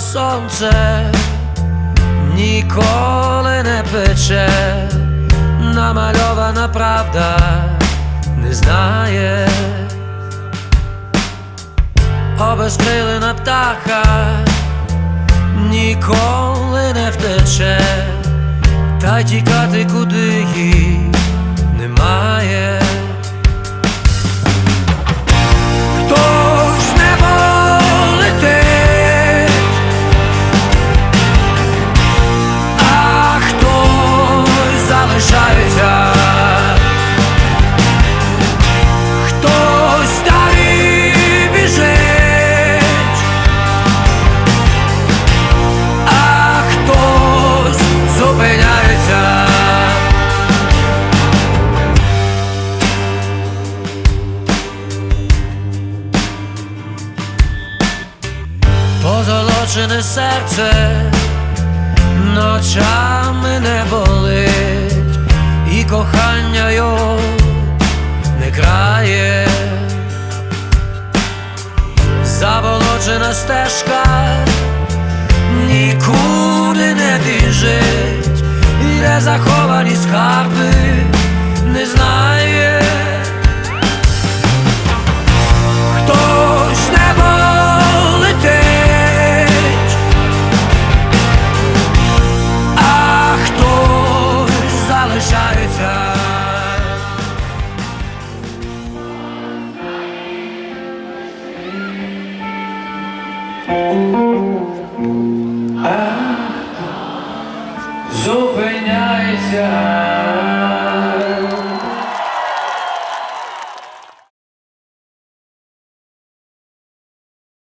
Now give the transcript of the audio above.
сонце ніколи не пече, намальована правда не знає, обезкрилена птаха ніколи не втече, та й тікати куди їй немає. Позолочене серце ночами не болить, і кохання його не крає, заболочена стежка нікуди не біжить, і де заховані скарби не знає. Зупиняйся.